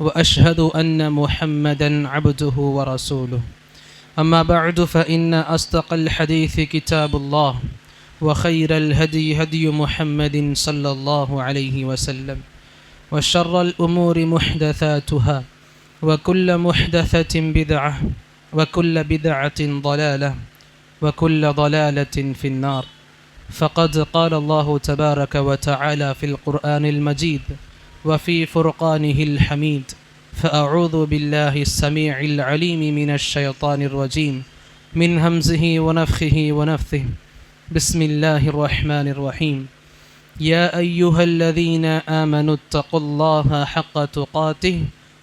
وأشهد أن محمدا عبده ورسوله. أما بعد فإن أصدق الحديث كتاب الله وخير الهدي هدي محمد صلى الله عليه وسلم وشر الأمور محدثاتها وكل محدثة بدعة وكل بدعة ضلالة وكل ضلالة في النار. فقد قال الله تبارك وتعالى في القرآن المجيد وفي فرقانه الحميد فأعوذ بالله السميع العليم من الشيطان الرجيم من همزه ونفخه ونفثه. بسم الله الرحمن الرحيم. يا أيها الذين آمنوا اتقوا الله حق تقاته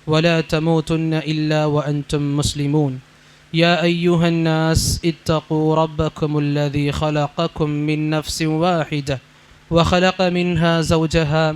ولا تموتن إلا وأنتم مسلمون. يا أيها الناس اتقوا ربكم الذي خلقكم من نفس واحدة وخلق منها زوجها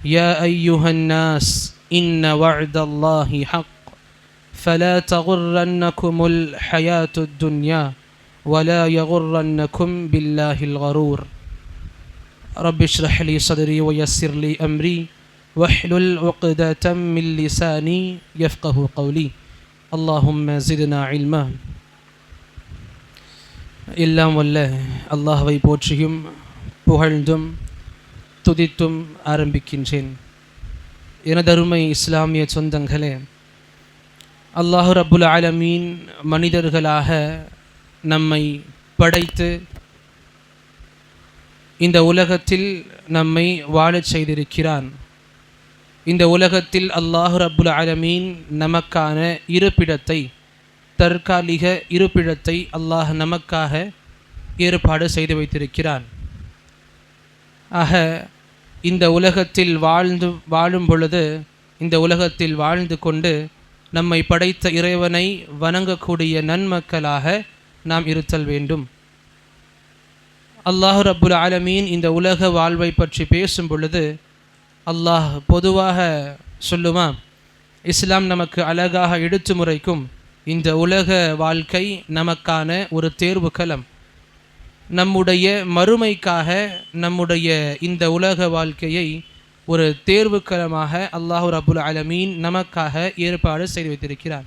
يا أيها الناس إن وعد الله حق فلا تغرنكم الحياة الدنيا ولا يغرنكم بالله الغرور رب اشرح لي صدري ويسر لي أمري واحلل عقدة من لساني يفقه قولي اللهم زدنا علما எல்லாம் வல்ல அல்லாஹ்வை போற்றியும் புகழ்ந்தும் துதித்தும் ஆரம்பிக்கின்றேன். எனதருமை இஸ்லாமிய சொந்தங்களே அல்லாஹு ரபுல் ஆலமீன் மனிதர்களாக நம்மை படைத்து இந்த உலகத்தில் நம்மை வாழச் செய்திருக்கிறான். இந்த உலகத்தில் அல்லாஹு ரபுல் ஆலமீன் நமக்கான இருப்பிடத்தை தற்காலிக இருப்பிடத்தை அல்லாஹ் நமக்காக ஏற்பாடு செய்து வைத்திருக்கிறான். ஆக இந்த உலகத்தில் வாழ்ந்து வாழும் பொழுது இந்த உலகத்தில் வாழ்ந்து கொண்டு நம்மை படைத்த இறைவனை வணங்கக்கூடிய நன்மக்களாக நாம் இருத்தல் வேண்டும். அல்லாஹு ரப்புல் ஆலமீன் இந்த உலக வாழ்வை பற்றி பேசும் பொழுது அல்லாஹ் பொதுவாக சொல்லுமா இஸ்லாம் நமக்கு அழகாக எடுத்து முறைக்கும் இந்த உலக வாழ்க்கை நமக்கான ஒரு தேர்வு களம். நம்முடைய மறுமைக்காக நம்முடைய இந்த உலக வாழ்க்கையை ஒரு தேர்வுக்களமாக அல்லாஹு ரபுல் அலமீன் நமக்காக ஏற்பாடு செய்து வைத்திருக்கிறார்.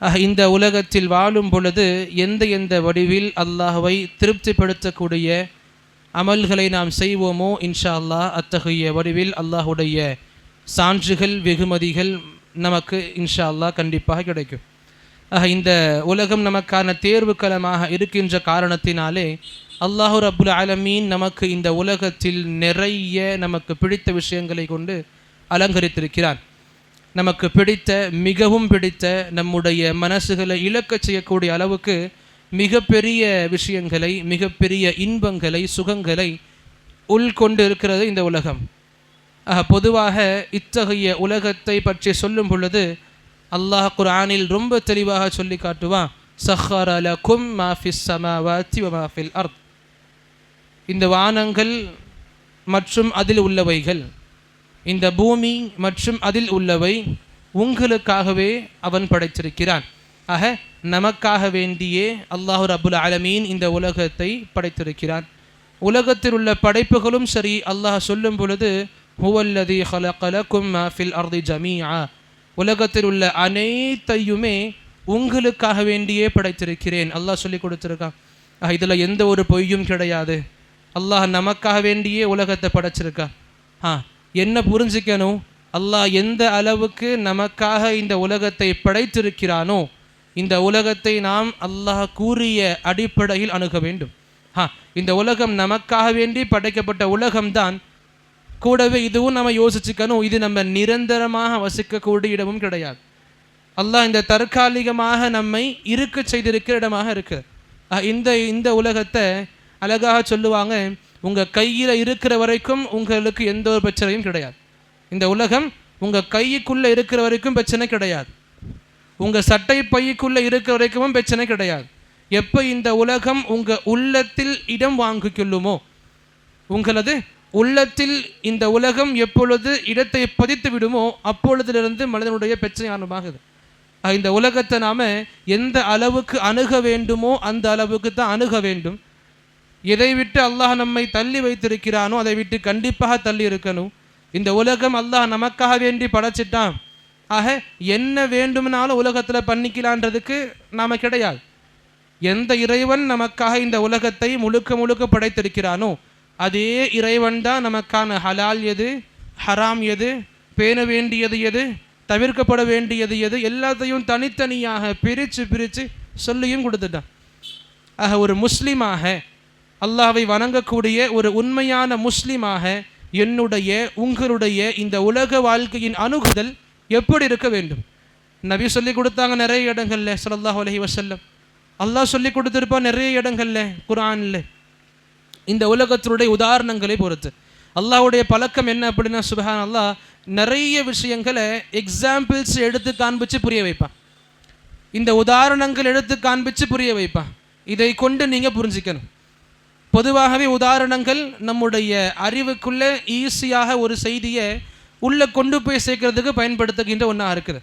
இந்த உலகத்தில் வாழும் பொழுது எந்த எந்த வடிவில் அல்லாஹுவை திருப்திப்படுத்தக்கூடிய அமல்களை நாம் செய்வோமோ இன்ஷா அல்லாஹ் அத்தகைய வடிவில் அல்லாஹுடைய சான்றுகள் வெகுமதிகள் நமக்கு இன்ஷா அல்லாஹ் கண்டிப்பாக கிடைக்கும். இந்த உலகம் நமக்கான தேர்வுக்களமாக இருக்கின்ற காரணத்தினாலே அல்லாஹு ரபுல் ஆலமீன் நமக்கு இந்த உலகத்தில் நிறைய நமக்கு பிடித்த விஷயங்களை கொண்டு அலங்கரித்திருக்கிறான் நமக்கு பிடித்த மிகவும் பிடித்த நம்முடைய மனசுகளை இழக்கச் செய்யக்கூடிய அளவுக்கு மிகப்பெரிய விஷயங்களை மிகப்பெரிய இன்பங்களை சுகங்களை உள்கொண்டு இருக்கிறது இந்த உலகம். பொதுவாக இத்தகைய உலகத்தை பற்றி சொல்லும் பொழுது அல்லாஹ் குர்ஆனில் ரொம்ப தெளிவாக சொல்லி காட்டுவான். சஹர லகும் மாஃபிஸ் சமாவாத்தி மாஃபில் அர்த். இந்த வானங்கள் மற்றும் அதில் உள்ளவைகள் இந்த பூமி மற்றும் அதில் உள்ளவை உங்களுக்காகவே அவன் படைத்திருக்கிறான். ஆக நமக்காக வேண்டியே அல்லாஹு அபுல் அலமீன் இந்த உலகத்தை படைத்திருக்கிறான். உலகத்தில் உள்ள படைப்புகளும் சரி அல்லாஹ் சொல்லும் பொழுது ஹுவல்லதி ஹலகலக்கும் மாஃபில் அர்தி ஜமீஆ. உலகத்தில் உள்ள அனைத்தையுமே உங்களுக்காக வேண்டியே படைத்திருக்கிறேன். அல்லாஹ் சொல்லி கொடுத்துருக்கான் இதில் எந்த ஒரு பொய்யும் கிடையாது. அல்லாஹ் நமக்காக வேண்டியே உலகத்தை படைச்சிருக்கா. ஆ என்ன புரிஞ்சுக்கணும்? அல்லாஹ் எந்த அளவுக்கு நமக்காக இந்த உலகத்தை படைத்திருக்கிறானோ இந்த உலகத்தை நாம் அல்லாஹ் கூறிய அடிப்படையில் அணுக வேண்டும். ஆ இந்த உலகம் நமக்காக வேண்டி படைக்கப்பட்ட உலகம்தான் கூடவே இதுவும் நம்ம யோசிச்சுக்கணும். இது நம்ம நிரந்தரமாக வசிக்கக்கூடிய இடமும் கிடையாது. அல்லாஹ் இந்த தற்காலிகமாக நம்மை இருக்க செய்திருக்கிற இடமாக இருக்கு. இந்த இந்த உலகத்தை அழகாக சொல்லுவாங்க உங்கள் கையில் இருக்கிற வரைக்கும் உங்களுக்கு எந்த ஒரு பிரச்சனையும் கிடையாது. இந்த உலகம் உங்கள் கைக்குள்ளே இருக்கிற வரைக்கும் பிரச்சனை கிடையாது. உங்கள் சட்டை பைக்குள்ளே இருக்கிற வரைக்கும் பிரச்சனை கிடையாது. எப்போ இந்த உலகம் உங்கள் உள்ளத்தில் இடம் வாங்கிக்கொள்ளுமோ? உங்களது உள்ளத்தில் இந்த உலகம் எப்பொழுது இடத்தை பதித்து விடுமோ அப்பொழுதிலிருந்து மனிதனுடைய பிரச்சனை ஆரம்பமாகுது. இந்த உலகத்தை நாம் எந்த அளவுக்கு அணுக வேண்டுமோ அந்த அளவுக்கு தான் அணுக வேண்டும். எதை விட்டு அல்லாஹ் நம்மை தள்ளி வைத்திருக்கிறானோ அதை விட்டு கண்டிப்பாக தள்ளி இருக்கணும். இந்த உலகம் அல்லாஹ் நமக்காக வேண்டி படைச்சிட்டான். ஆக என்ன வேண்டும்னாலும் உலகத்தில் பண்ணிக்கலான்றதுக்கு நாம் கிடையாது. எந்த இறைவன் நமக்காக இந்த உலகத்தை முழுக்க முழுக்க படைத்திருக்கிறானோ அதே இறைவன் தான் நமக்கான ஹலால் எது? ஹராம் எது? பேண வேண்டியது எது? தவிர்க்கப்பட வேண்டியது எது? எல்லாத்தையும் தனித்தனியாக பிரித்து பிரித்து சொல்லியும் கொடுத்துட்டான். ஆக ஒரு முஸ்லீமாக அல்லாவை வணங்கக்கூடிய ஒரு உண்மையான முஸ்லீமாக என்னுடைய உங்களுடைய இந்த உலக வாழ்க்கையின் அணுகுதல் எப்படி இருக்க வேண்டும்? நபி சொல்லி கொடுத்தாங்க நிறைய இடங்கள்ல சல்லாஹ் அலஹி வசல்லம் அல்லாஹ் சொல்லி கொடுத்துருப்பான் நிறைய இடங்கள்ல குரான்ல இந்த உலகத்தினுடைய உதாரணங்களை பொறுத்து. அல்லாவுடைய பழக்கம் என்ன அப்படின்னா சுபஹான் அல்லாஹ் நிறைய விஷயங்களை எக்ஸாம்பிள்ஸ் எடுத்து காண்பிச்சு புரிய வைப்பான். இந்த உதாரணங்கள் எடுத்து காண்பிச்சு புரிய வைப்பான். இதை கொண்டு நீங்கள் புரிஞ்சிக்கணும். பொதுவாகவே உதாரணங்கள் நம்முடைய அறிவுக்குள்ளே ஈஸியாக ஒரு செய்தியை உள்ளே கொண்டு போய் சேர்க்கறதுக்கு பயன்படுத்துகின்ற ஒன்றா இருக்குது.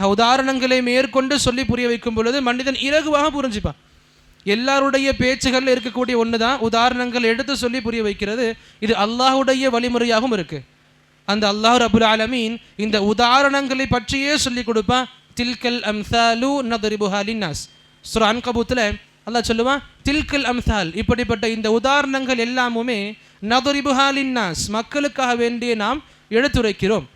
உதாரணங்களை மேற்கொண்டு சொல்லி புரிய வைக்கும் பொழுது மனிதன் இலகுவாக புரிஞ்சுப்பான். எல்லாருடைய பேச்சுகளில் இருக்கக்கூடிய ஒன்று தான் உதாரணங்கள் எடுத்து சொல்லி புரிய வைக்கிறது. இது அல்லாஹ்வுடைய வழிமுறையாகவும் இருக்குது அந்த அல்லாஹ் ரபுல் ஆலமீன் இந்த உதாரணங்களை பற்றியே சொல்லி கொடுப்பான். தில்கல் அம்சாலு நதரிபுஹா லின்னாஸ். அன்கபூத்தில் அல்லாஹ் சொல்லுவான் தில்கல் அம்சால். இப்படிப்பட்ட இந்த உதாரணங்கள் எல்லாமுமே நதுரிபுஹாலின்னாஸ் மக்களுக்காக வேண்டிய நாம் எடுத்துரைக்கிறோம்.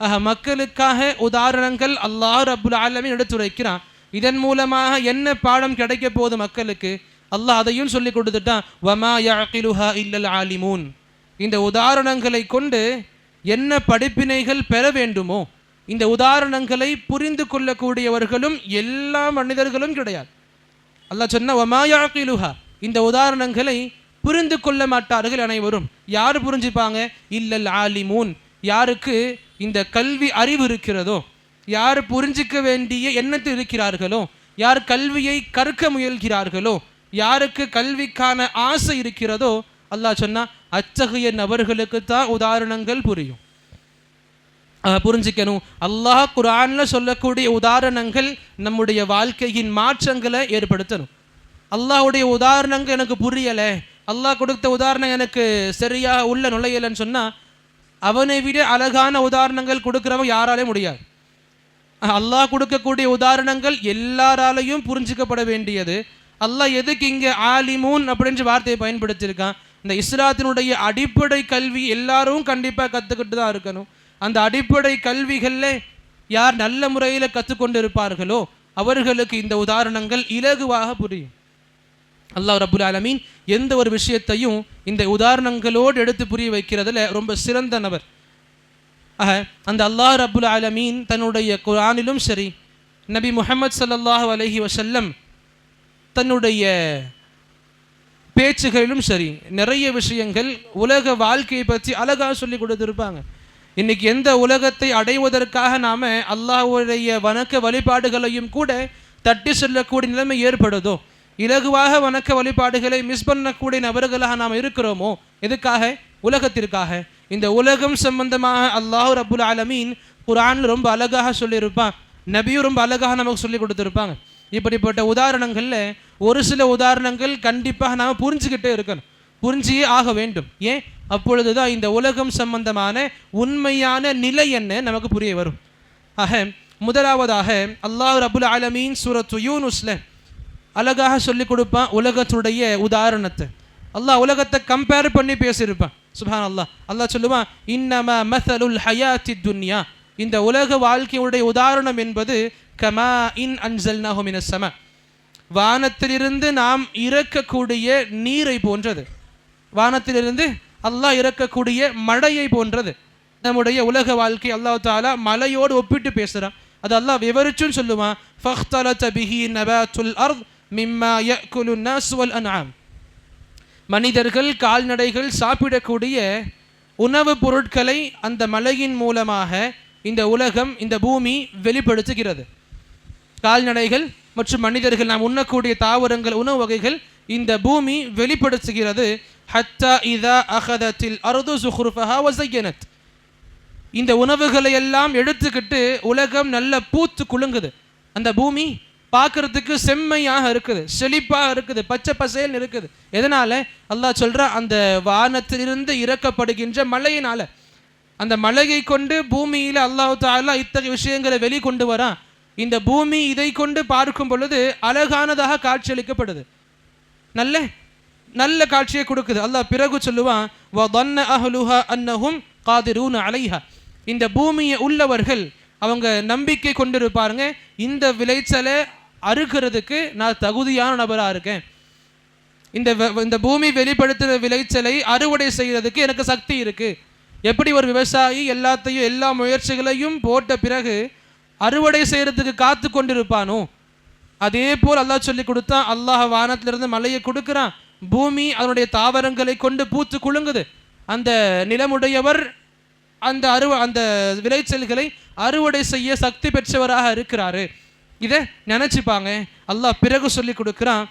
ஆக மக்களுக்காக உதாரணங்கள் அல்லாஹ் ரபுல் ஆலமீன் எடுத்துரைக்கிறான். இதன் மூலமாக என்ன பாடம் கிடைக்க போகுது மக்களுக்கு? அல்லாஹ் அதையும் சொல்லி கொடுத்துட்டான் வமா யாக்கிலுஹா இல்லல் ஆலிமூன். இந்த உதாரணங்களை கொண்டு என்ன படிப்பினைகள் பெற வேண்டுமோ இந்த உதாரணங்களை புரிந்து கொள்ளக்கூடியவர்களும் எல்லா மனிதர்களும் கிடையாது. அல்லாஹ் சொன்ன வமா யாக்கிலுஹா இந்த உதாரணங்களை புரிந்து கொள்ள மாட்டார்கள் அனைவரும். யார் புரிஞ்சுப்பாங்க? இல்லல் ஆலிமூன். யாருக்கு இந்த கல்வி அறிவு இருக்கிறதோ யார் புரிஞ்சிக்க வேண்டிய எண்ணத்தில் இருக்கிறார்களோ யார் கல்வியை கற்க முயல்கிறார்களோ யாருக்கு கல்விக்கான ஆசை இருக்கிறதோ அல்லாஹ் சொன்னா அத்தகைய நபர்களுக்கு தான் உதாரணங்கள் புரியும். புரிஞ்சுக்கணும். அல்லாஹ் குரான்ல சொல்லக்கூடிய உதாரணங்கள் நம்முடைய வாழ்க்கையின் மாற்றங்களை ஏற்படுத்தணும். அல்லாஹுடைய உதாரணங்கள் எனக்கு புரியலை. அல்லாஹ் கொடுத்த உதாரணம் எனக்கு சரியாக உள்ள நுழையலைன்னு சொன்னால் அவனை விட அழகான உதாரணங்கள் கொடுக்குறவன் யாராலே முடியாது. அல்லாஹ் கொடுக்கக்கூடிய உதாரணங்கள் எல்லாராலையும் புரிஞ்சுக்கப்பட வேண்டியது. அல்லாஹ் எதுக்கு இங்கே ஆலிமூன் அப்படின்ற வார்த்தையை பயன்படுத்தியிருக்கான்? இந்த இஸ்லாத்தினுடைய அடிப்படை கல்வி எல்லாரும் கண்டிப்பாக கற்றுக்கிட்டு தான் இருக்கணும். அந்த அடிப்படை கல்விகளில் யார் நல்ல முறையில் கற்றுக்கொண்டு இருப்பார்களோ அவர்களுக்கு இந்த உதாரணங்கள் இலகுவாக புரியும். அல்லாஹ் ரபுல் ஆலமீன் எந்த ஒரு விஷயத்தையும் இந்த உதாரணங்களோடு எடுத்து புரிய வைக்கிறதுல ரொம்ப சிறந்த நபர். ஆக அந்த அல்லாஹ் ரபுல் ஆலமீன் தன்னுடைய குரானிலும் சரி நபி முஹம்மது ஸல்லல்லாஹு அலஹி வசல்லம் தன்னுடைய பேச்சுகளிலும் சரி நிறைய விஷயங்கள் உலக வாழ்க்கையை பற்றி அழகாக சொல்லி கொடுத்துருப்பாங்க. இன்னைக்கு எந்த உலகத்தை அடைவதற்காக நாம அல்லாஹுடைய வணக்க வழிபாடுகளையும் கூட தட்டி சொல்லக்கூடிய நிலைமை ஏற்படுதோ? இலகுவாக வணக்க வழிபாடுகளை மிஸ் பண்ணக்கூடிய நபர்களாக நாம் இருக்கிறோமோ? எதுக்காக? உலகத்திற்காக. இந்த உலகம் சம்பந்தமாக அல்லாஹ் ரபுல் ஆலமீன் குரான் ரொம்ப அழகாக சொல்லியிருப்பான். நபியும் ரொம்ப அழகாக நமக்கு சொல்லி கொடுத்துருப்பாங்க. இப்படிப்பட்ட உதாரணங்கள்ல ஒரு சில உதாரணங்கள் கண்டிப்பாக நாம் புரிஞ்சுக்கிட்டே இருக்கணும். புரிஞ்சியே ஆக வேண்டும். ஏன்? அப்பொழுதுதான் இந்த உலகம் சம்பந்தமான உண்மையான நிலை என்ன நமக்கு புரிய வரும். ஆக முதலாவதாக அல்லாஹ் ரபுல் ஆலமீன் சூரத்து யூனுஸில் அழகாக சொல்லிக் கொடுப்பான் உலகத்துடைய உதாரணத்தை. அல்லாஹ் உலகத்தை கம்பேர் பண்ணி பேசியிருப்பான். சுபான் அல்லாஹ் அல்லாஹ் சொல்லுவான் இன்னமா மசலுல் ஹயாத்தி துன்யா. இந்த உலக வாழ்க்கையுடைய உதாரணம் என்பது கமா இன் அன்சல் மின சம. வானத்திலிருந்து நாம் இறக்கக்கூடிய நீரை போன்றது. வானத்திலிருந்து அல்லாஹ் இறக்கக்கூடிய மழையை போன்றது. நம்முடைய உலக வாழ்க்கை அல்லாஹ் தாலா மலையோடு ஒப்பிட்டு பேசுகிறான் அது அல்லாஹ் விவரிச்சுன்னு சொல்லுவான் ஃபஹ்தலத பிஹி நபாத்துல் அர்த் மிம்மா யக்குலு நாஸ் வல் அன்ஆம். மனிதர்கள் கால்நடைகள் சாப்பிடக்கூடிய உணவுப் பொருட்களை அந்த மலையின் மூலமாக இந்த உலகம் இந்த பூமி வெளிப்படுத்துகிறது. கால்நடைகள் மற்றும் மனிதர்கள் நாம் உண்ணக்கூடிய தாவரங்கள் உணவு வகைகள் இந்த பூமி வெளிப்படுத்துகிறது. ஹத்தா இதா அகதத்தில் அருது சுஹ்ருஃபஹா வசையனத் இந்த உணவுகளை எல்லாம் எடுத்துக்கிட்டு உலகம் நல்ல பூத்து குலுங்குது. அந்த பூமி பார்க்கறதுக்கு செம்மையாக இருக்குது செழிப்பாக இருக்குது பச்சை பசேல்னு இருக்குது. எதனால? அல்லாஹ் சொல்கிற அந்த வானத்திலிருந்து இறக்கப்படுகின்ற மலையினால். அந்த மழையை கொண்டு பூமியில் அல்லாஹ் தாலா இத்தகைய விஷயங்களை வெளிக்கொண்டு வரான். இந்த பூமி இதை கொண்டு பார்க்கும் பொழுது அழகானதாக காட்சியளிக்கப்படுது. நல்ல நல்ல காட்சியை கொடுக்குது. அல்லாஹ் பிறகு சொல்லுவான் அன்னஹும் காதிரூன் அலைஹா. இந்த பூமியை உள்ளவர்கள் அவங்க நம்பிக்கை கொண்டிருப்பாருங்க. இந்த விளைச்சலை அறுக்கிறதுக்கு நான் தகுதியான நபராக இருக்கேன். இந்த வ- இந்த பூமி வெளிப்படுத்துகிற விளைச்சலை அறுவடை செய்கிறதுக்கு எனக்கு சக்தி இருக்குது எப்படி ஒரு விவசாயி எல்லாத்தையும் எல்லா முயற்சிகளையும் போட்ட பிறகு அறுவடை செய்கிறதுக்கு காத்து கொண்டிருப்பானோ? அதே போல் அல்லாஹ் சொல்லி கொடுத்தான் அல்லாஹ் வானத்திலிருந்து மலையை கொடுக்குறான். பூமி அதனுடைய தாவரங்களை கொண்டு பூத்து குலுங்குது. அந்த நிலமுடையவர் அந்த அறுவ அந்த விளைச்சல்களை அறுவடை செய்ய சக்தி பெற்றவராக இருக்கிறாரு. இதை நினச்சிப்பாங்க. அல்லாஹ் பிறகு சொல்லி கொடுக்குறான்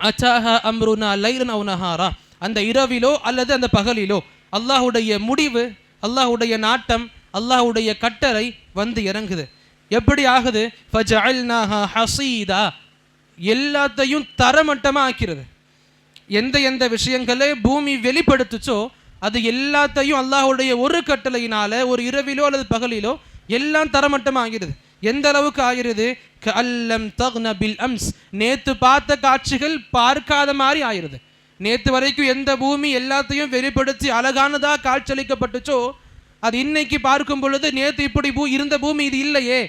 அச்சாஹா அம்ருனா லைலன் அவுனஹாரா அந்த இரவிலோ அல்லது அந்த பகலிலோ அல்லாஹுடைய முடிவு அல்லாஹுடைய நாட்டம் அல்லாஹுடைய கட்டளை வந்து இறங்குது. எப்படி ஆகுது? ஹசீதா. எல்லாத்தையும் தரமட்டமாக ஆக்கிறது. எந்த எந்த விஷயங்களை பூமி வெளிப்படுத்துச்சோ அது எல்லாத்தையும் அல்லாஹுடைய ஒரு கட்டளையினால ஒரு இரவிலோ அல்லது பகலிலோ எல்லாம் தரமட்டமாக ஆகிறது எந்த அளவுக்கு ஆகிறது? கல்லம் தக்ன பில் அம்ஸ் நேற்று பார்த்த காட்சிகள் பார்க்காத மாதிரி ஆயிருது நேற்று வரைக்கும் எந்த பூமி எல்லாத்தையும் வெளிப்படுத்தி அழகானதாக காட்சியளிக்கப்பட்டுச்சோ அது இன்னைக்கு பார்க்கும் பொழுது நேற்று இப்படி பூ இருந்த பூமி இது இல்லையே.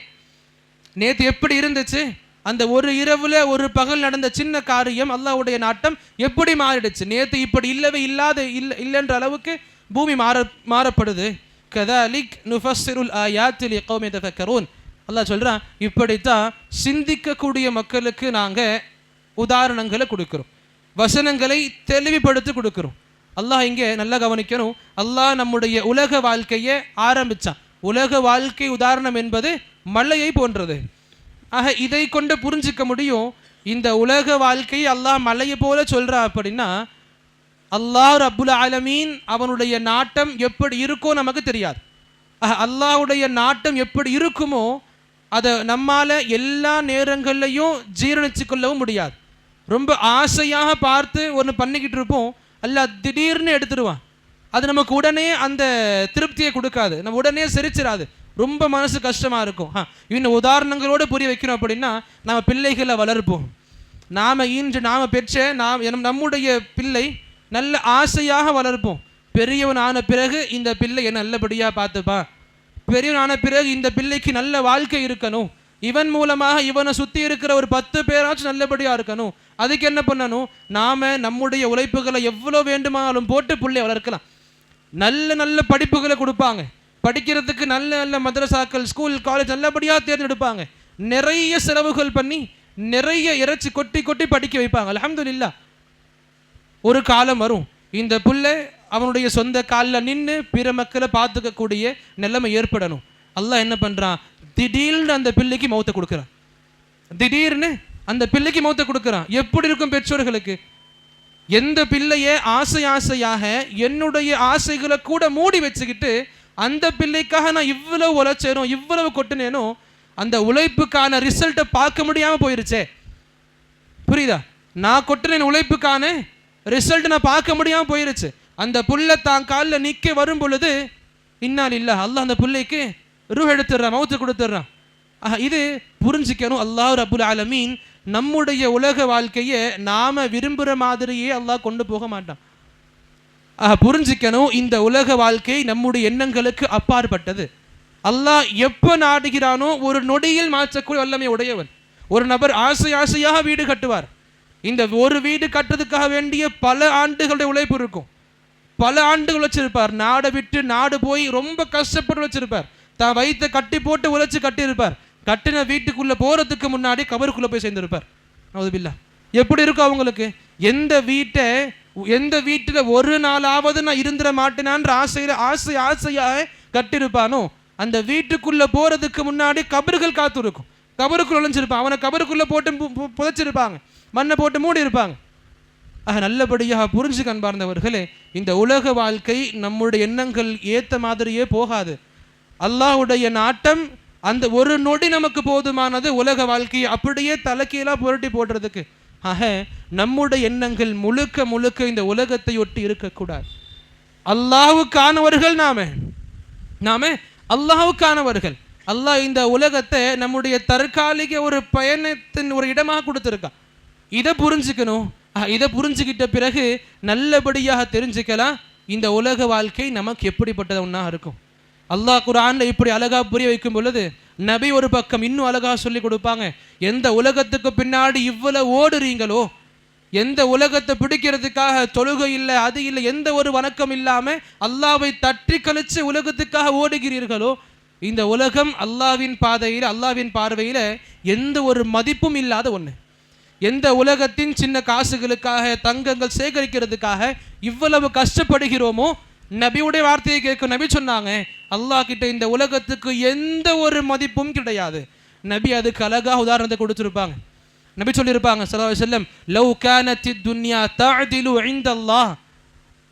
நேற்று எப்படி இருந்துச்சு? அந்த ஒரு இரவுல ஒரு பகல் நடந்த சின்ன காரியம் அல்லாவுடைய நாட்டம் எப்படி மாறிடுச்சு? நேற்று இப்படி இல்லவே இல்லாத இல்ல இல்லைன்ற அளவுக்கு பூமி மாற மாறப்படுது. கதாலிக் நுஃபஸ்ஸிருல் ஆயாத்தில் எக்கோமே தஃபக்கரூன் அல்லாஹ் சொல்கிறான் இப்படித்தான் சிந்திக்கக்கூடிய மக்களுக்கு நாங்கள் உதாரணங்களை கொடுக்குறோம். வசனங்களை தெளிவுபடுத்தி கொடுக்குறோம். அல்லாஹ் இங்கே நல்லா கவனிக்கணும். அல்லாஹ் நம்முடைய உலக வாழ்க்கையை ஆரம்பிச்சான். உலக வாழ்க்கை உதாரணம் என்பது மலையை போன்றது. ஆக இதை கொண்டு புரிஞ்சுக்க முடியும் இந்த உலக வாழ்க்கை அல்லாஹ் மலையை போல சொல்கிறா அப்படின்னா அல்லாஹ் ரப்புல் ஆலமீன் அவனுடைய நாட்டம் எப்படி இருக்கோ நமக்கு தெரியாது. அல்லாஹுடைய நாட்டம் எப்படி இருக்குமோ அதை நம்மால் எல்லா நேரங்கள்லையும் ஜீரணிச்சு கொள்ளவும் முடியாது. ரொம்ப ஆசையாக பார்த்து ஒன்று பண்ணிக்கிட்டு இருப்போம். அல்ல திடீர்னு எடுத்துருவான் அது நமக்கு உடனே அந்த திருப்தியை கொடுக்காது. நம்ம உடனே சிரிச்சிடாது ரொம்ப மனசு கஷ்டமாக இருக்கும். ஆ, இன்னும் உதாரணங்களோடு புரிய வைக்கணும் அப்படின்னா நம்ம பிள்ளைகளை வளர்ப்போம். நாம் இன்று நாம் பெற்ற நாம் நம்முடைய பிள்ளை நல்ல ஆசையாக வளர்ப்போம். பெரியவன் ஆன பிறகு இந்த பிள்ளையை நல்லபடியாக பார்த்துப்பான். பெரியவனான பிறகு இந்த பிள்ளைக்கு நல்ல வாழ்க்கை இருக்கணும். இவன் மூலமாக இவனை சுற்றி இருக்கிற ஒரு பத்து பேராச்சும் நல்லபடியாக இருக்கணும். அதுக்கு என்ன பண்ணணும்? நாம நம்முடைய உழைப்புகளை எவ்வளோ வேண்டுமானாலும் போட்டு பிள்ளை வளர்க்கலாம். நல்ல நல்ல படிப்புகளை கொடுப்பாங்க. படிக்கிறதுக்கு நல்ல நல்ல மதரசாக்கள் ஸ்கூல் காலேஜ் நல்லபடியாக தேர்ந்தெடுப்பாங்க. நிறைய செலவுகள் பண்ணி நிறைய இறைச்சி கொட்டி கொட்டி படிக்க வைப்பாங்க. அலமதுல்லா ஒரு காலம் வரும். இந்த புள்ள அவனுடைய சொந்த காலில் நின்று பிற மக்களை பார்த்துக்கக்கூடிய நிலைமை ஏற்படணும். அல்லாஹ் என்ன பண்ணுறான் திடீர்னு அந்த பிள்ளைக்கு மௌத்தை கொடுக்குறான். திடீர்னு அந்த பிள்ளைக்கு மௌத்தை கொடுக்குறான். எப்படி இருக்கும் பெற்றோர்களுக்கு? எந்த பிள்ளைய ஆசை ஆசையாக என்னுடைய ஆசைகளை கூட மூடி வச்சுக்கிட்டு அந்த பிள்ளைக்காக நான் இவ்வளவு உழைச்சேனோ இவ்வளவு கொட்டினேனோ அந்த உழைப்புக்கான ரிசல்ட்டை பார்க்க முடியாமல் போயிருச்சே. புரியுதா? நான் கொட்டினேன் உழைப்புக்கான ரிசல்ட் நான் பார்க்க முடியாமல் போயிருச்சு. அந்த புல்லை தான் காலில் நிற்க வரும் பொழுது இன்னால் இல்லை அல்லாஹ் அந்த புள்ளைக்கு ரூஹ் எடுத்துடுறான் மவுத்து கொடுத்துட்றான். ஆஹா, இது புரிஞ்சுக்கணும். அல்லாஹ் ரபுல் ஆலமீன் நம்முடைய உலக வாழ்க்கையை நாம விரும்புகிற மாதிரியே அல்லாஹ் கொண்டு போக மாட்டான். ஆஹ் புரிஞ்சிக்கணும். இந்த உலக வாழ்க்கை நம்முடைய எண்ணங்களுக்கு அப்பாற்பட்டது. அல்லாஹ் எப்போ நாடுகிறானோ ஒரு நொடியில் மாற்றக்கூடிய வல்லமை உடையவன். ஒரு நபர் ஆசை ஆசையாக வீடு கட்டுவார். இந்த ஒரு வீடு கட்டுறதுக்காக வேண்டிய பல ஆண்டுகளுடைய உழைப்பு இருக்கும். பல ஆண்டுகள் வச்சிருப்பார். நாடை விட்டு நாடு போய் ரொம்ப கஷ்டப்பட்டு வச்சிருப்பார். தான் வயிற்ற கட்டி போட்டு உழைச்சி கட்டியிருப்பார். கட்டின வீட்டுக்குள்ளே போகிறதுக்கு முன்னாடி கபருக்குள்ளே போய் சேர்ந்துருப்பார். நவுதுபில்லா. எப்படி இருக்கும் அவங்களுக்கு? எந்த வீட்டை எந்த வீட்டில் ஒரு நாளாவது நான் இருந்துட மாட்டேனான்ற ஆசையில் ஆசை ஆசையாக கட்டியிருப்பானோ? அந்த வீட்டுக்குள்ளே போகிறதுக்கு முன்னாடி கபர்கள் காத்து இருக்கும் கபருக்குள்ள நுழைஞ்சிருப்பான் அவனை கபருக்குள்ளே போட்டு புதைச்சிருப்பாங்க. மண்ணை போட்டு மூடி இருப்பாங்க ஆக நல்லபடியாக புரிஞ்சு கண்பார்ந்தவர்களே இந்த உலக வாழ்க்கை நம்முடைய எண்ணங்கள் ஏத்த மாதிரியே போகாது. அல்லாஹுடைய நாட்டம் அந்த ஒரு நொடி நமக்கு போதுமானது உலக வாழ்க்கையை அப்படியே தலைக்கீழா புரட்டி போடுறதுக்கு. ஆக நம்முடைய எண்ணங்கள் முழுக்க முழுக்க இந்த உலகத்தை ஒட்டி இருக்கக்கூடாது. அல்லாஹுக்கானவர்கள் நாம நாம அல்லாஹுக்கானவர்கள் அல்லாஹ் இந்த உலகத்தை நம்முடைய தற்காலிக ஒரு பயணத்தின் ஒரு இடமாக கொடுத்துருக்கான். இதை புரிஞ்சுக்கணும். இதை புரிஞ்சுக்கிட்ட பிறகு நல்லபடியாக தெரிஞ்சுக்கலாம். இந்த உலக வாழ்க்கை நமக்கு எப்படிப்பட்டது ஒன்றா இருக்கும்? அல்லாஹ் குரான்ல இப்படி அழகாக புரிய வைக்கும் பொழுது நபி ஒரு பக்கம் இன்னும் அழகாக சொல்லி கொடுப்பாங்க எந்த உலகத்துக்கு பின்னாடி இவ்வளவு ஓடுறீங்களோ எந்த உலகத்தை பிடிக்கிறதுக்காக தொழுகை இல்லை அது இல்லை எந்த ஒரு வணக்கம் இல்லாமல் அல்லாவை தட்டி கழிச்சு உலகத்துக்காக ஓடுகிறீர்களோ இந்த உலகம் அல்லாவின் பாதையில் அல்லாவின் பார்வையில் எந்த ஒரு மதிப்பும் இல்லாத ஒன்று எந்த உலகத்தின் சின்ன காசுகளுக்காக தங்கங்கள் சேகரிக்கிறதுக்காக இவ்வளவு கஷ்டப்படுகிறோமோ? நபியுடைய வார்த்தையை கேட்கும் நபி சொன்னாங்க அல்லாஹ் கிட்ட இந்த உலகத்துக்கு எந்த ஒரு மதிப்பும் கிடையாது. நபி அதுக்கு அழகாக உதாரணத்தை கொடுத்துருப்பாங்க. நபி சொல்லியிருப்பாங்க சலா செல்லம் லவ் கானத்தி துன்யா தஅதிலு இந்தல்லாஹ்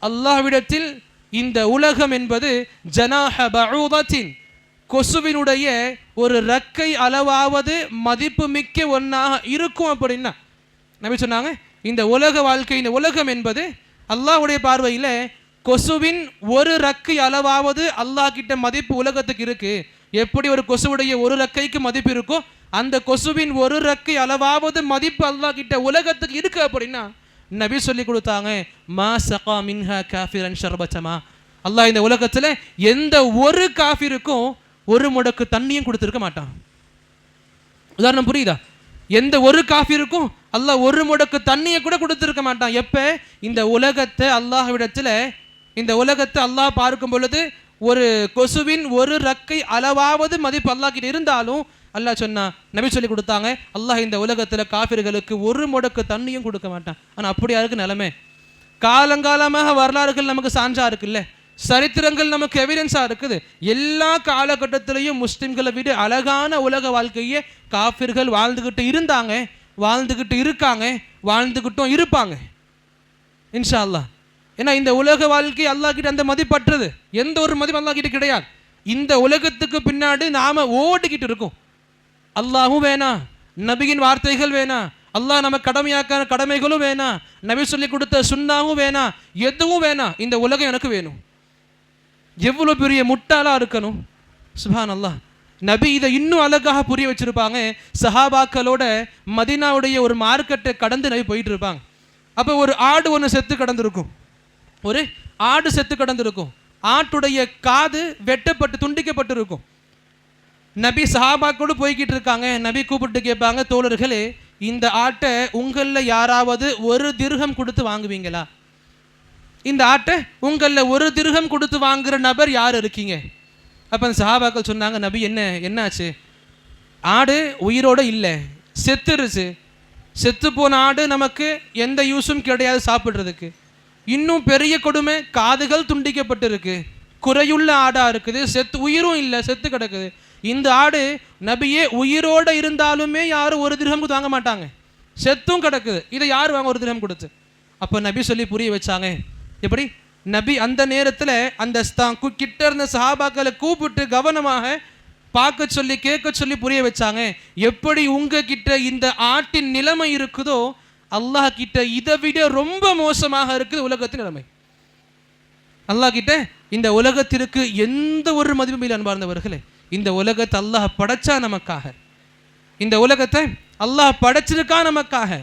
அல்லாஹ்விடத்தில் இந்த உலகம் என்பது ஜனாஹ பஊதத்தின் கொசுவினுடைய ஒரு ரக்கை அளவாவது மதிப்பு மிக்க ஒன்றாக இருக்கும் அப்படின்னா நபி சொன்னாங்க இந்த உலக வாழ்க்கை இந்த உலகம் என்பது அல்லாஹ்வுடைய பார்வையில் கொசுவின் ஒரு ரக்கை அளவாவது அல்லாஹ் கிட்ட மதிப்பு உலகத்துக்கு இருக்கு. எப்படி ஒரு கொசுவுடைய ஒரு ரக்கைக்கு மதிப்பு இருக்கோ அந்த கொசுவின் ஒரு ரக்கை அளவாவது மதிப்பு அல்லாஹ் கிட்ட உலகத்துக்கு இருக்கு அப்படின்னா நபி சொல்லி கொடுத்தாங்க மா சகா மின்ஹா காஃபிரன் ஷர்பச்சமா அல்லாஹ் இந்த உலகத்தில் எந்த ஒரு காஃபிருக்கும் ஒரு முடக்கு தண்ணியும் கொடுத்துருக்க மாட்டான். உதாரணம் புரியுதா? எந்த ஒரு காஃபிருக்கும் அல்லாஹ் ஒரு முடக்கு தண்ணியை கூட கொடுத்துருக்க மாட்டான். எப்போ? இந்த உலகத்தை அல்லாஹ்விடத்துல இந்த உலகத்தை அல்லாஹ் பார்க்கும் பொழுது ஒரு கொசுவின் ஒரு ரக்கை அளவாவது மதிப்பு அல்லாஹ்கிட்ட இருந்தாலும் அல்லாஹ் சொன்னா நபி சொல்லி கொடுத்தாங்க அல்லாஹ் இந்த உலகத்தில் காஃபிர்களுக்கு ஒரு முடக்கு தண்ணியும் கொடுக்க மாட்டான். ஆனால் அப்படியா இருக்கு நிலைமை? காலங்காலமாக வரலாறுகள் நமக்கு சான்றா இருக்குல்ல. சரித்திரங்கள் நமக்கு எவிடன்ஸாக இருக்குது. எல்லா காலகட்டத்திலையும் முஸ்லீம்களை விட அழகான உலக வாழ்க்கையை காஃபிர்கள் வாழ்ந்துக்கிட்டு இருந்தாங்க வாழ்ந்துக்கிட்டு இருக்காங்க வாழ்ந்துக்கிட்டும் இருப்பாங்க. இன்ஷா அல்லாஹ் ஏன்னா இந்த உலக வாழ்க்கை அல்லாஹ்கிட்ட அந்த மதிப்பற்றது. எந்த ஒரு மதிப்பு அல்லாஹ்கிட்ட கிடையாது. இந்த உலகத்துக்கு பின்னாடி நாம் ஓடிக்கிட்டு இருக்கோம். அல்லாஹும் வேணாம் நபியின் வார்த்தைகள் வேணாம் அல்லாஹ் நம்ம கடமையாக்க கடமைகளும் வேணாம் நபி சொல்லி கொடுத்த சுண்ணாவும் வேணாம் எதுவும் வேணாம் இந்த உலகம் எனக்கு வேணும். எவ்வளோ பெரிய முட்டாளாக இருக்கணும்? சுபான் அல்லாஹ் நபி இதை இன்னும் அழகாக புரிய வச்சுருப்பாங்க. சஹாபாக்களோட மதினாவுடைய ஒரு மார்க்கெட்டை கடந்து நபி போயிட்டு இருப்பாங்க அப்போ ஒரு ஆடு ஒன்று செத்து கடந்திருக்கும். ஒரு ஆடு செத்து கடந்திருக்கும். ஆட்டுடைய காது வெட்டப்பட்டு துண்டிக்கப்பட்டு இருக்கும் நபி சஹாபாக்கோடு போய்கிட்டு இருக்காங்க. நபி கூப்பிட்டு கேட்பாங்க தோழர்களே இந்த ஆட்டை உங்களில் யாராவது ஒரு திருகம் கொடுத்து வாங்குவீங்களா? இந்த ஆட்டை உங்களில் ஒரு திருகம் கொடுத்து வாங்குற நபர் யார் இருக்கீங்க? அப்போ அந்த சஹாபாக்கள் சொன்னாங்க நபி என்ன என்னாச்சு? ஆடு உயிரோட இல்லை செத்துருச்சு. செத்து போன ஆடு நமக்கு எந்த யூஸும் கிடையாது சாப்பிட்றதுக்கு. இன்னும் பெரிய கொடுமை காதுகள் துண்டிக்கப்பட்டிருக்கு. குறையுள்ள ஆடாக இருக்குது செத்து உயிரும் இல்லை செத்து கிடக்குது. இந்த ஆடு நபியே உயிரோட இருந்தாலுமே யாரும் ஒரு திருகம் கொடுத்து வாங்க மாட்டாங்க. செத்தும் கிடக்குது. இதை யார் வாங்க ஒரு திருகம் கொடுத்து? அப்போ நபி சொல்லி புரிய வச்சாங்க எப்படி? நபி அந்த நேரத்தில் அந்த தான் கு- கிட்ட இருந்த சஹாபாக்களை கூப்பிட்டு கவனமாக பார்க்க சொல்லி கேட்க சொல்லி புரிய வச்சாங்க. எப்படி உங்க கிட்ட இந்த ஆட்டின் நிலைமை இருக்குதோ அல்லாஹ் கிட்ட இதை விட ரொம்ப மோசமாக இருக்குது உலகத்தின் நிலைமை. அல்லாஹ் கிட்ட இந்த உலகத்திற்கு எந்த ஒரு மதிப்பும் இல்லை அன்பார்ந்தவர்களே. இந்த உலகத்தை அல்லாஹ் படைச்சா நமக்காக. இந்த உலகத்தை அல்லாஹ் படைச்சிருக்கான் நமக்காக.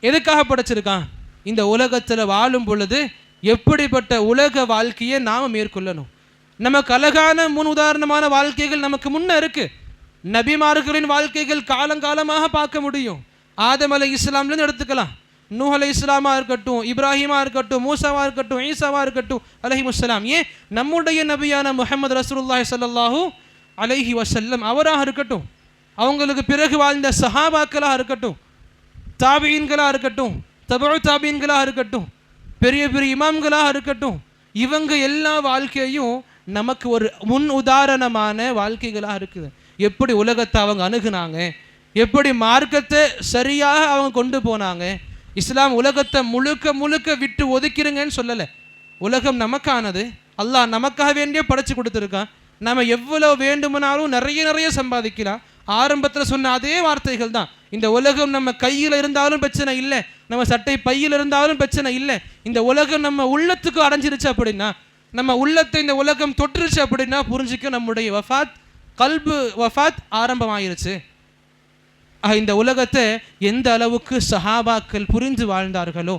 எதுக்காக படைச்சிருக்கான்? இந்த உலகத்தில் வாழும் பொழுது எப்படிப்பட்ட உலக வாழ்க்கையை நாம் மேற்கொள்ளணும்? நமக்கு அழகான முன் உதாரணமான வாழ்க்கைகள் நமக்கு முன்ன இருக்கு. நபிமார்களின் வாழ்க்கைகள் காலங்காலமாக பார்க்க முடியும். ஆதம் அலை இஸ்லாம்லேருந்து எடுத்துக்கலாம். நூ அலை இஸ்லாமா இருக்கட்டும் இப்ராஹிமா இருக்கட்டும் மூசாவா இருக்கட்டும் ஈசாவா இருக்கட்டும் அலஹி முஸ்லாம் ஏன்? நம்முடைய நபியான முஹம்மது ரசூல்லாஹி ஸல்லல்லாஹு அலஹி வசல்லம் அவராக இருக்கட்டும். அவங்களுக்கு பிறகு வாழ்ந்த சஹாபாக்களாக இருக்கட்டும். தாபீன்களாக இருக்கட்டும் தபு தாபீன்களாக இருக்கட்டும். பெரிய பெரிய இமாம்களாக இருக்கட்டும் இவங்க எல்லா வாழ்க்கையும் நமக்கு ஒரு முன் உதாரணமான வாழ்க்கைகளாக இருக்குது. எப்படி உலகத்தை அவங்க அணுகுனாங்க? எப்படி மார்க்கத்தை சரியாக அவங்க கொண்டு போனாங்க? இஸ்லாம் உலகத்தை முழுக்க முழுக்க விட்டு ஒதுக்கிருங்கன்னு சொல்லலை. உலகம் நமக்கானது. அல்லாஹ் நமக்காக வேண்டிய படைச்சு கொடுத்துருக்கான். நம்ம எவ்வளோ வேண்டுமானாலும் நிறைய நிறைய சம்பாதிக்கலாம். ஆரம்பத்தில் சொன்ன அதே வார்த்தைகள் தான். இந்த உலகம் நம்ம கையில் இருந்தாலும் பிரச்சனை இல்லை. நம்ம சட்டை பையில் இருந்தாலும் பிரச்சனை இல்லை. இந்த உலகம் நம்ம உள்ளத்துக்கு அடைஞ்சிருச்சு அப்படின்னா நம்ம உள்ளத்தை இந்த உலகம் தொற்றுச்சு அப்படின்னா புரிஞ்சுக்க நம்முடைய வஃபாத் கல்பு வஃபாத் ஆரம்பமாயிருச்சு. இந்த உலகத்தை எந்த அளவுக்கு சஹாபாக்கள் புரிந்து வாழ்ந்தார்களோ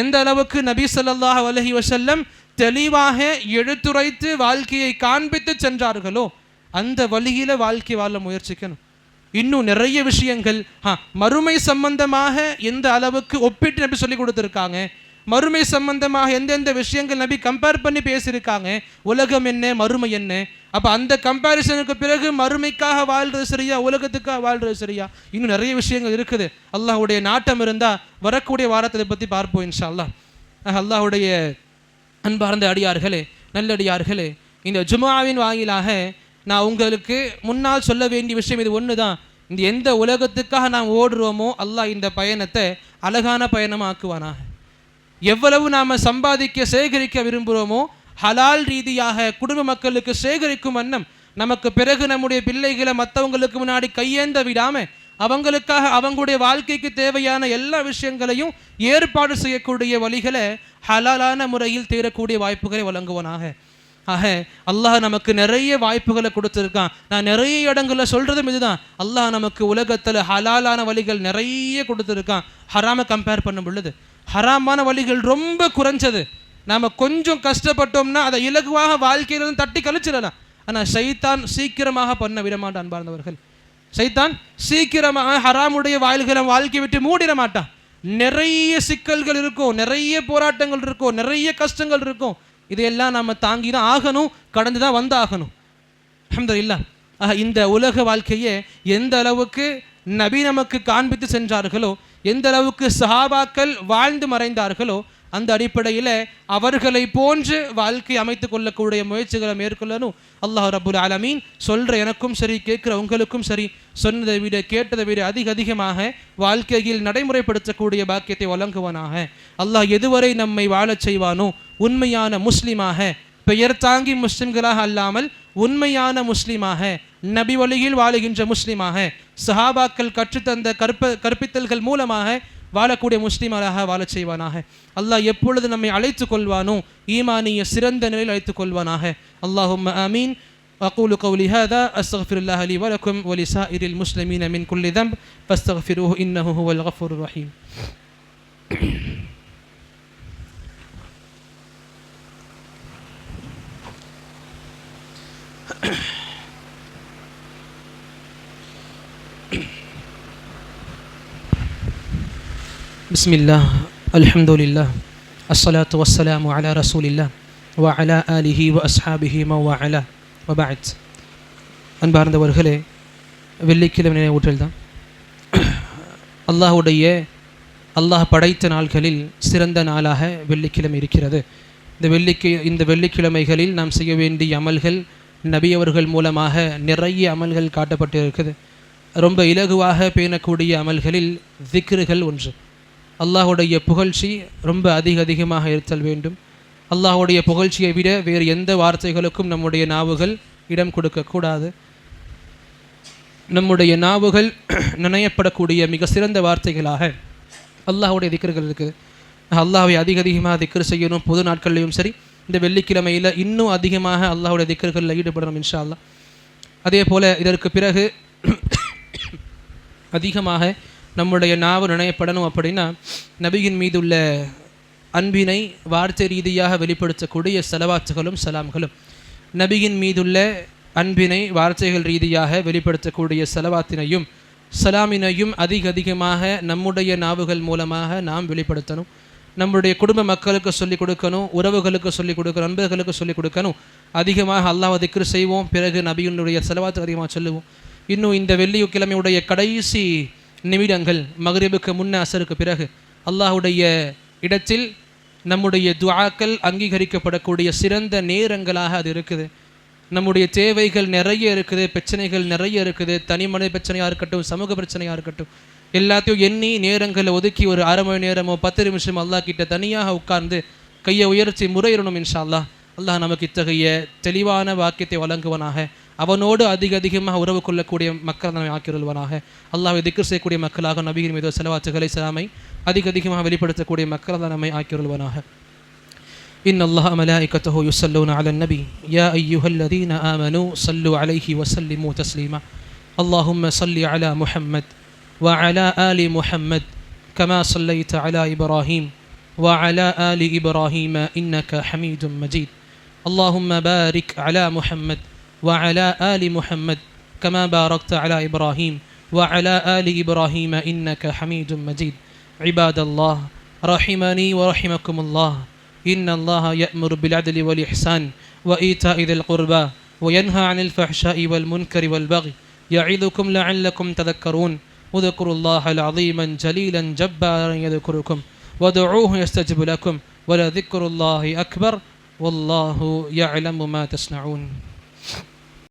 எந்த அளவுக்கு நபி சொல்லாஹ் அலைஹி வசல்லம் தெளிவாக எடுத்துரைத்து வாழ்க்கையை காண்பித்து சென்றார்களோ அந்த வழியில் வாழ்க்கை வாழ முயற்சிக்கணும். இன்னும் நிறைய விஷயங்கள். ஆ, மறுமை சம்பந்தமாக எந்த அளவுக்கு ஒப்பிட்டு நபி சொல்லி கொடுத்துருக்காங்க? மறுமை சம்பந்தமாக எந்தெந்த விஷயங்கள் நபி கம்பேர் பண்ணி பேசியிருக்காங்க? உலகம் என்ன மறுமை என்ன? அப்போ அந்த கம்பேரிசனுக்கு பிறகு மறுமைக்காக வாழ்றது சரியா? உலகத்துக்காக வாழ்றது சரியா? இன்னும் நிறைய விஷயங்கள் இருக்குது. அல்லாஹுடைய நாட்டம் இருந்தால் வரக்கூடிய வாரத்தை பற்றி பார்ப்போம் இன்ஷா அல்லாஹ் அல்லாஹுடைய அன்பார்ந்த அடியார்களே நல்லடியார்களே இந்த ஜுமாவின் வாயிலாக நான் உங்களுக்கு முன்னால் சொல்ல வேண்டிய விஷயம் இது ஒன்று தான் இந்த எந்த உலகத்துக்காக நாம் ஓடுறோமோ அல்லாஹ் இந்த பயணத்தை அழகான பயணமாக்குவானாக. எவ்வளவு நாம் சம்பாதிக்க சேகரிக்க விரும்புகிறோமோ ஹலால் ரீதியாக குடும்ப மக்களுக்கு சேகரிக்கும் வண்ணம் நமக்கு பிறகு நம்முடைய பிள்ளைகளை மற்றவங்களுக்கு முன்னாடி கையேந்த விடாம அவங்களுக்காக அவங்களுடைய வாழ்க்கைக்கு தேவையான எல்லா விஷயங்களையும் ஏற்பாடு செய்யக்கூடிய வழிகளை ஹலாலான முறையில் தேரக்கூடிய வாய்ப்புகளை வழங்குவனாக. ஆக அல்லாஹ் நமக்கு நிறைய வாய்ப்புகளை கொடுத்துருக்கான். நான் நிறைய இடங்களில் சொல்கிறதும் இதுதான். அல்லாஹ் நமக்கு உலகத்தில் ஹலாலான வழிகள் நிறைய கொடுத்துருக்கான். ஹராமை கம்பேர் பண்ணும் பொழுது ஹராமான வழிகள் ரொம்ப குறைஞ்சது. நாம் கொஞ்சம் கஷ்டப்பட்டோம்னா அதை இலகுவாக வாழ்க்கையிலிருந்து தட்டி கழிச்சிடலாம். ஆனால் சைத்தான் சீக்கிரமாக பண்ண விடமாட்டான் அன்பார்ந்தவர்கள். சைத்தான் சீக்கிரமாக ஹராமுடைய வாயில்களை வாழ்க்கை விட்டு மூடிட மாட்டான். நிறைய சிக்கல்கள் இருக்கும் நிறைய போராட்டங்கள் இருக்கும் நிறைய கஷ்டங்கள் இருக்கும். இதையெல்லாம் நம்ம தாங்கி தான் ஆகணும் கடந்து தான் வந்தாகணும். அல்ஹம்துலில்லா. ஆக இந்த உலக வாழ்க்கையை எந்த அளவுக்கு நபி நமக்கு காண்பித்து சென்றார்களோ எந்த அளவுக்கு சஹாபாக்கள் வாழ்ந்து மறைந்தார்களோ அந்த அடிப்படையில் அவர்களை போன்று வாழ்க்கை அமைத்துக் கொள்ளக்கூடிய முயற்சிகளை மேற்கொள்ளணும். அல்லாஹ் ரபுல் ஆலமீன் சொல்கிற எனக்கும் சரி கேட்குற உங்களுக்கும் சரி சொன்னதை விட கேட்டதை விட அதிக அதிகமாக வாழ்க்கையில் நடைமுறைப்படுத்தக்கூடிய பாக்கியத்தை வழங்குவானாக. அல்லாஹ் எதுவரை நம்மை வாழச் செய்வானோ உண்மையான முஸ்லீமாக பெயர் தாங்கி முஸ்லிம்களாக அல்லாமல் உண்மையான முஸ்லிமாக நபி வழியில் வாழுகின்ற முஸ்லிமாக சஹாபாக்கள் கற்றுத்தந்த கற்ப கற்பித்தல்கள் மூலமாக வாழக்கூடிய முஸ்லிமாராக வாழச் செய்வானாக அல்லாஹ் எப்பொழுது நம்மை அழைத்து கொள்வானோ ஈமானிய சிறந்த நிலையில் அழைத்துக் கொள்வானாக அல்லாஹும் அமீன் أقول قولي هذا أستغفر الله لي ولكم ولسائر المسلمين من كل ذنب فاستغفروه إنه هو الغفور الرحيم بسم الله الحمد لله الصلاة والسلام على رسول الله وعلى آله وأصحابه من وعلى وبعد அன்பார்ந்தவர்களே வெள்ளிக்கிழமை நினைவூட்டல் தான் அல்லாஹுடைய அல்லாஹ் படைத்த நாள்களில் சிறந்த நாளாக வெள்ளிக்கிழமை இருக்கிறது இந்த வெள்ளிக்கி இந்த வெள்ளிக்கிழமைகளில் நாம் செய்ய வேண்டிய அமல்கள் நபி அவர்கள் மூலமாக நிறைய அமல்கள் காட்டப்பட்டு இருக்குது ரொம்ப இலகுவாக பேணக்கூடிய அமல்களில் திக்ருகள் ஒன்று அல்லாஹுடைய புகழ்ச்சி ரொம்ப அதிக அதிகமாக இருத்தல் வேண்டும். அல்லாஹுடைய புகழ்ச்சியை விட வேறு எந்த வார்த்தைகளுக்கும் நம்முடைய நாவுகள் இடம் கொடுக்கக்கூடாது நம்முடைய நாவுகள் நினையப்படக்கூடிய மிக சிறந்த வார்த்தைகளாக அல்லாஹுடைய திக்கர்கள் இருக்குது அல்லாஹை அதிக அதிகமாக திக்கர் செய்யணும் பொது நாட்கள்லையும் சரி இந்த வெள்ளிக்கிழமையில் இன்னும் அதிகமாக அல்லாஹுடைய திக்கர்களில் ஈடுபடணும் இன்ஷா அல்லாஹ் அதே போல் இதற்கு பிறகு அதிகமாக நம்முடைய நாவு நினையப்படணும் அப்படின்னா நபியின் மீது உள்ள அன்பினை வார்த்தை ரீதியாக வெளிப்படுத்தக்கூடிய செலவாத்துகளும் சலாம்களும். நபியின் மீதுள்ள அன்பினை வார்த்தைகள் ரீதியாக வெளிப்படுத்தக்கூடிய செலவாத்தினையும் சலாமினையும் அதிக அதிகமாக நம்முடைய நாவுகள் மூலமாக நாம் வெளிப்படுத்தணும். நம்முடைய குடும்ப மக்களுக்கு சொல்லிக் கொடுக்கணும் உறவுகளுக்கு சொல்லிக் கொடுக்கணும் நண்பர்களுக்கு சொல்லிக் கொடுக்கணும். அதிகமாக அல்லாஹ் திக்ரு செய்வோம் பிறகு நபியினுடைய செலவாத்து அதிகமாக சொல்லுவோம். இன்னும் இந்த வெள்ளிக்கிழமையுடைய கடைசி நிமிடங்கள் மகரிபுக்கு முன்ன அசருக்கு பிறகு அல்லாஹுடைய இடத்தில் நம்முடைய துவாக்கள் அங்கீகரிக்கப்படக்கூடிய சிறந்த நேரங்களாக அது இருக்குது. நம்முடைய தேவைகள் நிறைய இருக்குது பிரச்சனைகள் நிறைய இருக்குது தனிமனித பிரச்சனையாக இருக்கட்டும் சமூக பிரச்சனையாக இருக்கட்டும். எல்லாத்தையும் எண்ணி நேரங்களை ஒதுக்கி ஒரு அரை மணி நேரமோ பத்து நிமிஷம் அல்லாஹ் கிட்ட தனியாக உட்கார்ந்து கையை உயர்த்தி முறையிடணும் இன்ஷா அல்லாஹ். அல்லாஹ் நமக்கு இத்தகைய தெளிவான வாக்கியத்தை வழங்குவனாக. அவனோடு அதிக அதிகமாக உறவு கொள்ளக்கூடிய மக்கள் நம்மை ஆக்கிருள்வனாக அல்லாஹ் திக்கு செய்யக்கூடிய மக்களாக நபியின் மீது செலவாத்துகளை சலாமை அதிக அதிகமாக வெளிப்படுத்தக்கூடிய மக்கள் நம்மை ஆக்கிருள்வனாக إن الله ملائكته يصلون على النبي يا أيها الذين آمنوا صلوا عليه وسلموا تسليما اللهم صل على محمد وعلى آل محمد كما صليت على إبراهيم وعلى آل إبراهيم إنك حميد مجيد اللهم بارك على محمد وعلى آل محمد كما باركت على إبراهيم وعلى آل إبراهيم إنك حميد مجيد. عباد الله رحمني ورحمكم الله. إن الله يأمر بالعدل والإحسان وإيتاء ذي القربى وينهى عن الفحشاء والمنكر والبغي. يعظكم لعلكم تذكرون. اذكروا الله العظيما جليلا جبارا يذكركم. ودعوه يستجب لكم. ولذكر الله أكبر والله يعلم ما تصنعون.